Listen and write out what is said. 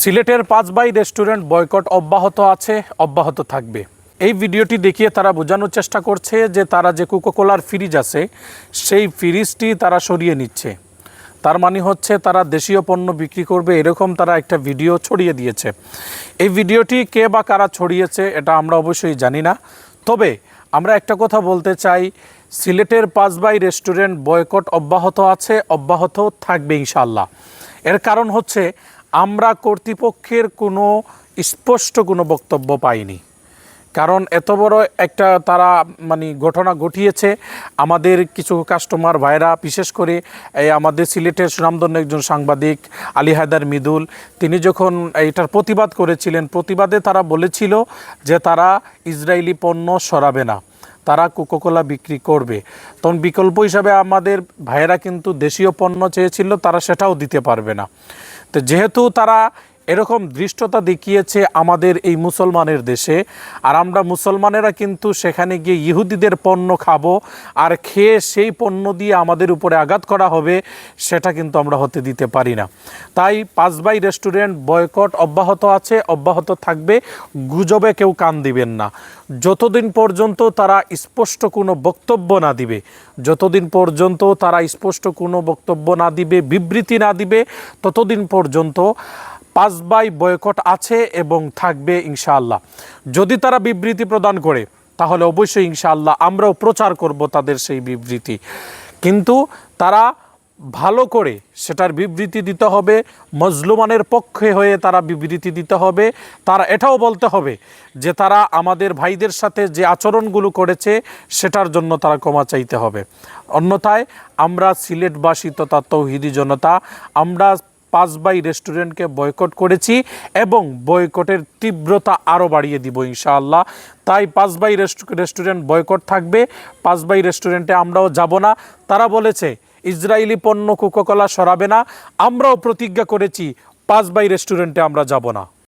সিলেটের পাঁচ by restaurant boycott অব্যাহত আছে, অব্যাহত থাকবে। এই ভিডিওটি দেখিয়ে তারা বোঝানোর চেষ্টা করছে যে তারা যে কোকোকোলার ফ্রিজ আছে, সেই ফ্রিজটি তারা সরিয়ে নিচ্ছে। তার মানে হচ্ছে তারা দেশীয় পণ্য বিক্রি করবে, এরকম তারা একটা ভিডিও ছড়িয়ে দিয়েছে। এই ভিডিওটি কে বা কারা ছড়িয়েছে, এটা আমরা অবশ্যই জানি না। তবে আমরা একটা কথা বলতে চাই, সিলেটের পাঁচ বাই রেস্টুরেন্ট বয়কট অব্যাহত আছে, অব্যাহত থাকবে ইনশাল্লাহ এর কারণ হচ্ছে আমরা কর্তৃপক্ষের কোনো স্পষ্ট কোনো বক্তব্য পাইনি। কারণ এত বড় একটা তারা মানে ঘটনা ঘটিয়েছে। আমাদের কিছু কাস্টমার ভাইরা, বিশেষ করে এই আমাদের সিলেটের সুনামধন্য একজন সাংবাদিক আলী হায়দার মিদুল, তিনি যখন এটার প্রতিবাদ করেছিলেন, প্রতিবাদে তারা বলেছিল যে তারা ইসরায়েলি পণ্য সরাবে না, তারা কোকোকোলা বিক্রি করবে। তখন বিকল্প হিসাবে আমাদের ভাইয়েরা কিন্তু দেশীয় পণ্য চেয়েছিল, তারা সেটাও দিতে পারবে না। তো যেহেতু তারা এরকম দৃষ্টতা দেখিয়েছে আমাদের এই মুসলমানের দেশে। আর আমরা মুসলমানেরা কিন্তু সেখানে গিয়ে ইহুদিদের পণ্য খাব, আর খেয়ে সেই পণ্য দিয়ে আমাদের উপরে আঘাত করা হবে, সেটা কিন্তু আমরা হতে দিতে পারি না। তাই পাঁচ বাই রেস্টুরেন্ট বয়কট অব্যাহত আছে, অব্যাহত থাকবে, গুজবে কেউ কান দিবেন না। যতদিন পর্যন্ত তারা স্পষ্ট কোনো বক্তব্য না দিবে, যতদিন পর্যন্ত তারা স্পষ্ট কোনো বক্তব্য না দিবে, বিবৃতি না দিবে, ততদিন পর্যন্ত পাঁচ বাই বয়কট আছে এবং থাকবে ইনশাআল্লাহ। যদি তারা বিবৃতি প্রদান করে, তাহলে অবশ্যই ইনশাআল্লাহ আমরাও প্রচার করব তাদের সেই বিবৃতি। কিন্তু তারা ভালো করে সেটার বিবৃতি দিতে হবে, মজলুমানের পক্ষে হয়ে তারা বিবৃতি দিতে হবে। তারা এটাও বলতে হবে যে তারা আমাদের ভাইদের সাথে যে আচরণগুলো করেছে, সেটার জন্য তারা ক্ষমা চাইতে হবে। অন্যথায় আমরা সিলেটবাসী তথা তৌহিদি জনতা, আমরা পাঁচ বাই রেস্টুরেন্টকে বয়কট করেছি এবং বয়কটের তীব্রতা আরও বাড়িয়ে দিব ইনশাআল্লাহ। তাই পাঁচ বাই রেস্টুরেন্ট বয়কট থাকবে। পাঁচ বাই রেস্টুরেন্টে আমরাও যাব না। তারা বলেছে ইসরায়েলি পণ্য কোকোকলা সরাবে না। আমরাও প্রতিজ্ঞা করেছি পাঁচ বাই রেস্টুরেন্টে আমরা যাব না।